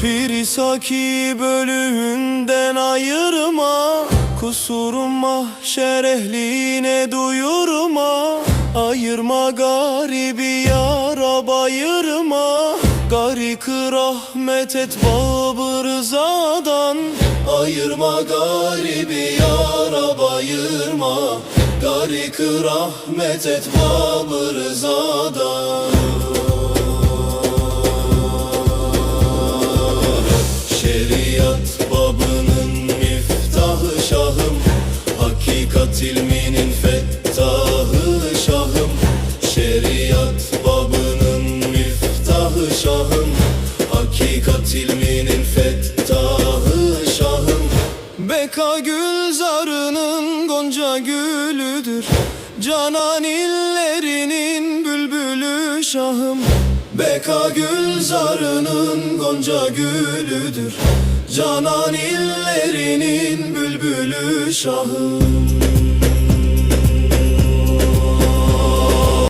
Pirisaki bölüğünden ayırma Kusurum mahşer ehline duyurma. Ayırma garibi yara bayırma Garikı rahmet et babı rızadan. Ayırma garibi yara bayırma Garikı rahmet et babı rızadan Hakikat ilminin fettahı şahım. Şeriat babının miftahı şahım. Hakikat ilminin fettahı şahım. Beka gülzarının gonca gülüdür. Canan illerinin şahım. Beka gülzarının gonca gülüdür. Canan illerinin bülbülü şahım